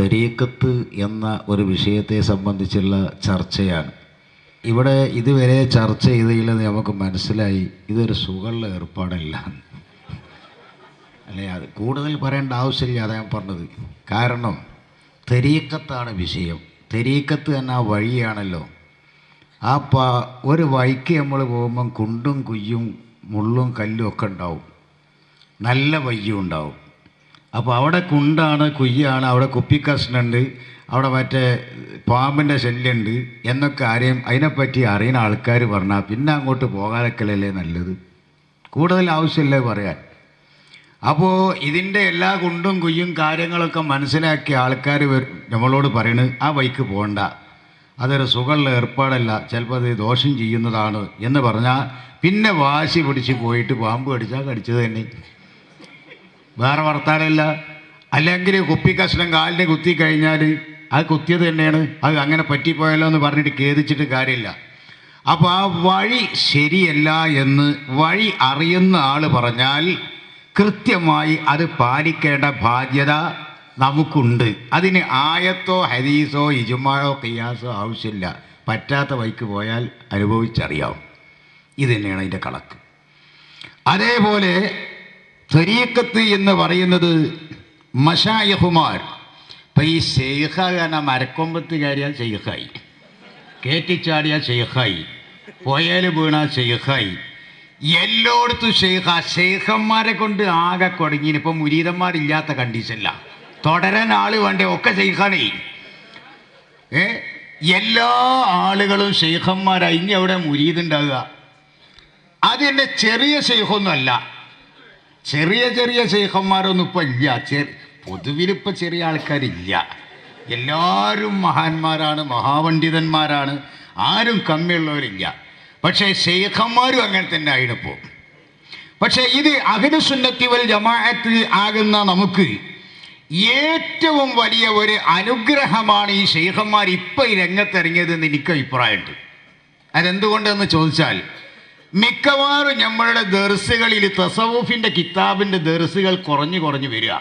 ത്വരീക്കത്ത് എന്ന ഒരു വിഷയത്തെ സംബന്ധിച്ചുള്ള ചർച്ചയാണ്. ഇവിടെ ഇതുവരെ ചർച്ച ചെയ്തതിൽ നമുക്ക് മനസ്സിലായി ഇതൊരു സുഖമുള്ള ഏർപ്പാടല്ല. അല്ലേ അത് കൂടുതൽ പറയേണ്ട ആവശ്യമില്ല അതാ ഞാൻ പറഞ്ഞത്. കാരണം തെരീക്കത്താണ് വിഷയം. തെരീക്കത്ത് തന്നെ ആ വഴിയാണല്ലോ. ആ പ ഒരു വഴിക്ക് നമ്മൾ പോകുമ്പം കുണ്ടും കുയ്യും മുള്ളും കല്ലും ഒക്കെ ഉണ്ടാവും. നല്ല വയ്യും ഉണ്ടാവും അപ്പോൾ അവിടെ കുണ്ടാണ് കുയ്യാണ് അവിടെ കുപ്പിക്കഷ്ണുണ്ട് അവിടെ മറ്റേ പാമ്പിന്റെ ശല്യമുണ്ട് എന്നൊക്കെ ആരെയും അതിനെപ്പറ്റി അറിയുന്ന ആൾക്കാർ പറഞ്ഞാൽ പിന്നെ അങ്ങോട്ട് പോകാനൊക്കെയല്ലേ നല്ലത്. കൂടുതൽ ആവശ്യമില്ലേ പറയാൻ? അപ്പോൾ ഇതിന്റെ എല്ലാ കുണ്ടും കുയ്യും കാര്യങ്ങളൊക്കെ മനസ്സിലാക്കിയ ആൾക്കാർ നമ്മളോട് പറയണത് ആ വൈക്ക് പോകണ്ട. അതൊരു സുഖമുള്ള ഏർപ്പാടല്ല ചിലപ്പോൾ അത് ദോഷം ചെയ്യുന്നതാണ് എന്ന് പറഞ്ഞാൽ പിന്നെ വാശി പിടിച്ച് പോയിട്ട് പാമ്പ് കടിച്ചാൽ കടിച്ചത് തന്നെ. വേറെ വർത്താനമില്ല അല്ലെങ്കിൽ കുപ്പി കഷ്ണം കാലിന് കുത്തി കഴിഞ്ഞാൽ അത് കുത്തിയത് തന്നെയാണ്. അത് അങ്ങനെ പറ്റിപ്പോയല്ലോ എന്ന് പറഞ്ഞിട്ട് ഖേദിച്ചിട്ട് കാര്യമില്ല. അപ്പോൾ ആ വഴി ശരിയല്ല എന്ന് വഴി അറിയുന്ന ആൾ പറഞ്ഞാൽ കൃത്യമായി അത് പാലിക്കേണ്ട ബാധ്യത നമുക്കുണ്ട്. അതിന് ആയത്തോ ഹദീസോ ഇജുമായോ കിയാസോ ആവശ്യമില്ല. പറ്റാത്ത വഴിക്ക് പോയാൽ അനുഭവിച്ചറിയാം. ഇത് തന്നെയാണ് അതിന്റെ കണക്ക്. അതേപോലെ ത്വരീക്കത്ത് എന്ന് പറയുന്നത് മഷായഹുമാർ. ഇപ്പം ഈ ഷെയ്ഖ എന്ന മരക്കൊമ്പത്ത് കയറിയാൽ ഷെയ്ഖായി കയറ്റിച്ചാടിയാൽ ഷെയ്ഖായി പോയാൽ വീണാൽ ഷെയ്ഖായി എല്ലായിടത്തും ഷെയ്ഖ ഷെയ്ഖന്മാരെ കൊണ്ട് ആകെ കുടങ്ങി. ഇപ്പം മുരീതന്മാരില്ലാത്ത കണ്ടീഷനില്ല തുടരാൻ ആൾ വേണ്ടേ? ഒക്കെ ഷെയ്ഖാണേ ഏ? എല്ലാ ആളുകളും ഷെയ്ഖന്മാരായി ഇനി അവിടെ മുരീതുണ്ടാകുക അതിന്റെ ചെറിയ ഷെയ്ഖൊന്നുമല്ല ചെറിയ ചെറിയ ശേഖന്മാരൊന്നും ഇപ്പം ഇല്ല. പൊതുവിലിപ്പ ചെറിയ ആൾക്കാരില്ല. എല്ലാവരും മഹാന്മാരാണ് മഹാപണ്ഡിതന്മാരാണ്. ആരും കമ്മിയുള്ളവരില്ല. പക്ഷേ ശേഖന്മാരും അങ്ങനെ തന്നെ ആയിപ്പോ പക്ഷേ ഇത് അഖിലുസുന്നത്തി വൽ ജമാഅത്ത് ആകുന്ന നമുക്ക് ഏറ്റവും വലിയ ഒരു അനുഗ്രഹമാണ് ഈ ശേഖന്മാർ ഇപ്പം ഈ രംഗത്തിറങ്ങിയതെന്ന് എനിക്ക് അഭിപ്രായമുണ്ട് അതെന്തുകൊണ്ടെന്ന് ചോദിച്ചാൽ മിക്കവാറും നമ്മളുടെ ദർസുകളിൽ തസവൂഫിന്റെ കിതാബിന്റെ ദർസുകൾ കുറഞ്ഞു കുറഞ്ഞു വരിക.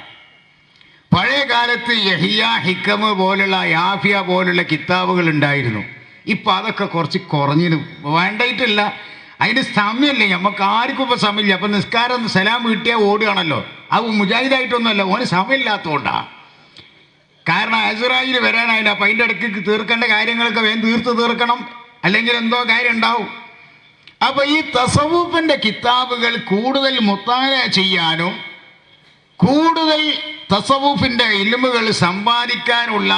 പഴയ കാലത്ത് യഹിയ ഹിക്കമ് പോലുള്ള യാഫിയ പോലുള്ള കിതാബുകൾ ഉണ്ടായിരുന്നു. ഇപ്പം അതൊക്കെ കുറച്ച് കുറഞ്ഞിന് വേണ്ടായിട്ടില്ല. അതിന് സമയമില്ല. നമുക്ക് ആർക്കും ഇപ്പോൾ സമയമില്ല. അപ്പം നിസ്കാരം സലാം കിട്ടിയാൽ ഓടുകയാണല്ലോ. അത് മുജാഹിദായിട്ടൊന്നുമല്ല. ഓന് സമയമില്ലാത്തതുകൊണ്ടാണ് കാരണം അസുറായിൽ വരാനായില്ല അപ്പം അതിന്റെ ഇടയ്ക്ക് തീർക്കേണ്ട കാര്യങ്ങളൊക്കെ വേഗം തീർത്ത് തീർക്കണം. അല്ലെങ്കിൽ എന്തോ കാര്യം ഉണ്ടാവും. അപ്പോൾ ഈ തസവൂഫിന്റെ കിതാബുകൾ കൂടുതൽ മുത്താര ചെയ്യാനും കൂടുതൽ തസവൂഫിന്റെ ഇലുമുകൾ സമ്പാദിക്കാനുള്ള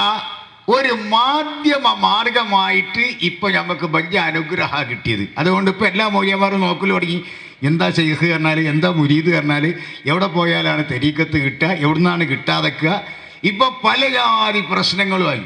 ഒരു മാധ്യമ മാർഗമായിട്ട് ഇപ്പോൾ നമുക്ക് വലിയ അനുഗ്രഹ കിട്ടിയത്. അതുകൊണ്ട് ഇപ്പോൾ എല്ലാ മൗര്യന്മാരും നോക്കൽ തുടങ്ങി. എന്താ ചെയ്ത് പറഞ്ഞാൽ എന്താ മുരീദ് പറഞ്ഞാൽ എവിടെ പോയാലാണ് തെരീക്കത്ത് കിട്ടുക എവിടുന്നാണ് കിട്ടാതെക്കുക? ഇപ്പം പല ജാതി പ്രശ്നങ്ങളുമായി.